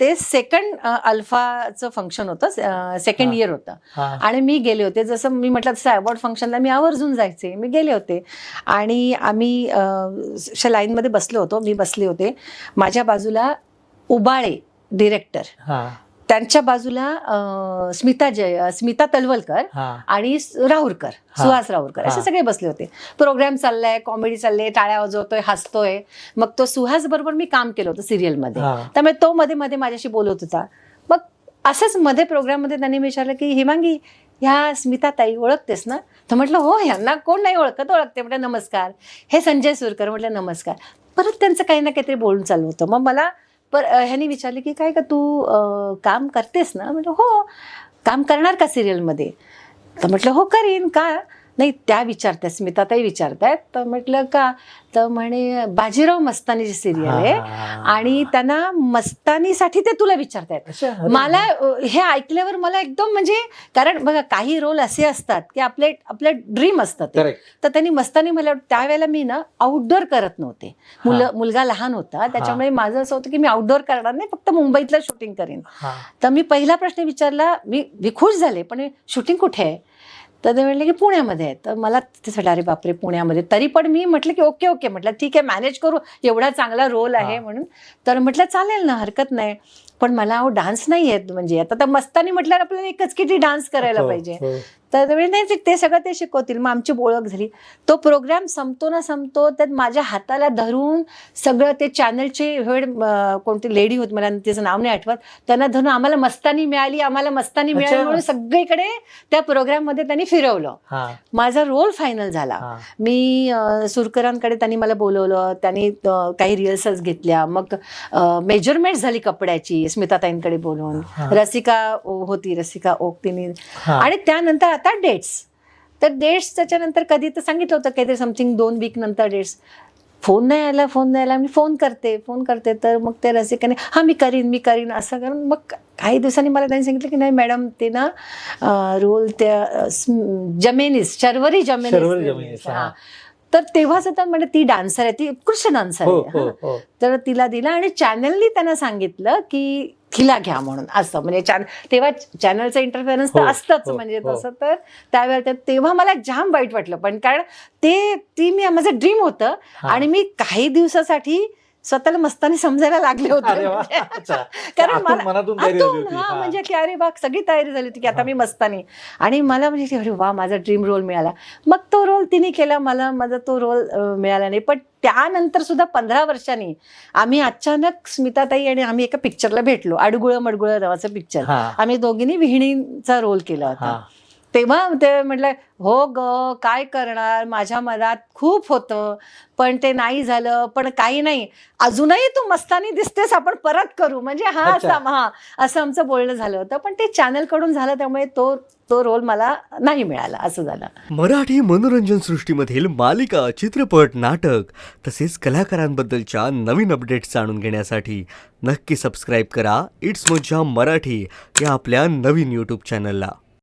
ते सेकंड अल्फाचं फंक्शन होतं सेकंड. इयर होतं. आणि मी गेले होते. जसं मी म्हटलं तसं अवॉर्ड फंक्शनला मी आवर्जून जायचे. मी गेले होते. आणि आम्ही लाईनमध्ये बसलो होतो. मी बसले होते. माझ्या बाजूला उबाळे डिरेक्टर. त्यांच्या बाजूला स्मिता जय स्मिता तलवलकर. आणि राहुरकर. सुहास राहुरकर. असे सगळे बसले होते. प्रोग्राम चाललाय कॉमेडी चालले टाळ्या वाजवतोय हसतोय. मग तो सुहास बरोबर मी काम केलं होतं सिरियलमध्ये. त्यामुळे तो मध्ये मध्ये माझ्याशी बोलत होता. मग असंच मध्ये प्रोग्राममध्ये त्यांनी विचारलं की हिमांगी ह्या स्मिता ताई ओळखतेस ना? तर म्हटलं हो यांना कोण नाही ओळखत ओळखते. म्हटलं नमस्कार. हे संजय सुरकर. म्हटलं नमस्कार. परत त्यांचं काही ना काहीतरी बोलून चालू होतं. मग मला पर ह्याने विचारले की काय का तू काम करतेस ना? म्हटलं हो काम करणार का सिरियलमध्ये तर म्हटलं हो करीन. का नाही त्या विचारतायत स्मिताताई विचारतायत. तर म्हटलं का? तर म्हणे बाजीराव मस्तानीची सिरियल आहे. आणि त्यांना मस्तानीसाठी ते तुला विचारतायत. मला हे ऐकल्यावर मला एकदम म्हणजे कारण बघा काही रोल असे असतात की आपले आपले ड्रीम असतात. तर त्यांनी मस्तानी मला त्यावेळेला मी ना आउटडोअर करत नव्हते. मुलं मुलगा लहान होता त्याच्यामुळे माझं असं होतं की मी आउटडोअर करणार नाही फक्त मुंबईतलं शूटिंग करेन. तर मी पहिला प्रश्न विचारला मी मी खुश झाले पण शूटिंग कुठे आहे? तर ते म्हणले की पुण्यामध्ये आहे. तर मला तिथे अरे बापरे पुण्यामध्ये. तरी पण मी म्हटलं की ओके ओके. म्हटलं ठीक आहे मॅनेज करू. एवढा चांगला रोल आहे. म्हणून. तर म्हटलं चालेल ना हरकत नाही. पण मला अहो डान्स नाही येत म्हणजे आता तर मस्तानी म्हटल्यावर आपल्याला एकच किती डान्स करायला हो, पाहिजे हो. तर नाही ते- ते सगळं ते शिकवतील मग आमची ओळख झाली तो प्रोग्राम संपतो ना संपतो त्यात माझ्या हाताला धरून सगळं ते चॅनलचे वेळ कोणती लेडी होती मला तिचं नाव नाही आठवत त्यांना धरून आम्हाला मस्तानी मिळाली आम्हाला मस्तानी मिळाली. म्हणून सगळीकडे त्या प्रोग्राममध्ये त्यांनी फिरवलं हा. माझा रोल फायनल झाला हा. मी सुरकरांकडे त्यांनी मला बोलवलं त्यांनी काही रिहर्सल्स घेतल्या मग मेजरमेंट झाली कपड्याची स्मिताताईंकडे बोलवून हा. रसिका होती रसिका ओक तिने. आणि त्यानंतर आता डेट्स. तर डेट्स त्याच्यानंतर कधी तर सांगितलं होतं काहीतरी समथिंग दोन वीक नंतर डेट्स. फोन नाही आला फोन नाही आला मी फोन करते फोन करते. तर मग ते रसिकाने हां मी करीन मी करीन असं करून मग काही दिवसांनी मला त्यांनी सांगितलं की नाही मॅडम ते ना रोल त्या जमेनीस शर्वरी जमेनीस. जमेनीस, हा. तर तेव्हाच आता म्हणजे ती डान्सर आहे ती उत्कृष्ट डान्सर हो आहे हो हां. हो तर तिला दिला आणि चॅनलनी त्यांना सांगितलं की तिला घ्या म्हणून असं म्हणजे चॅन तेव्हा चॅनलचं इंटरफेरन्स तर हो, असतंच हो, म्हणजे हो. तसं तर त्यावेळेला ते- तेव्हा मला जाम वाईट वाटलं पण कारण ते ती मी माझं ड्रीम होतं हा. आणि मी काही दिवसासाठी स्वतःला मस्तानी समजायला लागले होते. म्हणजे. कारण मला. हा. म्हणजे की अरे बा सगळी तयारी झाली होती की आता. मी मस्तानी आणि मला म्हणजे अरे वा माझा ड्रीम रोल मिळाला मग तो रोल तिने केला मला माझा तो रोल मिळाला नाही पण त्यानंतर सुद्धा पंधरा वर्षांनी आम्ही अचानक स्मिताताई आणि आम्ही एका पिक्चरला भेटलो अडगुळं मडगुळं नावाचं पिक्चर. आम्ही दोघींनी विहिणीचा रोल केला. होता तेव्हा ते म्हटलं हो ग काय करणार? माझ्या मनात खूप होतं पण ते नाही झालं पण काही नाही. अजूनही तू मस्तानी दिसतेस आपण परत करू. म्हणजे हा. असा हा असं आमचं बोलणं झालं होतं. पण ते चॅनलकडून झालं त्यामुळे तो तो रोल मला नाही मिळाला असं झालं. मराठी मनोरंजन सृष्टीमधील मालिका चित्रपट नाटक तसेच कलाकारांबद्दलच्या नवीन अपडेट्स जाणून घेण्यासाठी नक्की सबस्क्राईब करा. इट्स मज्जा मराठी या आपल्या नवीन यूट्यूब चॅनलला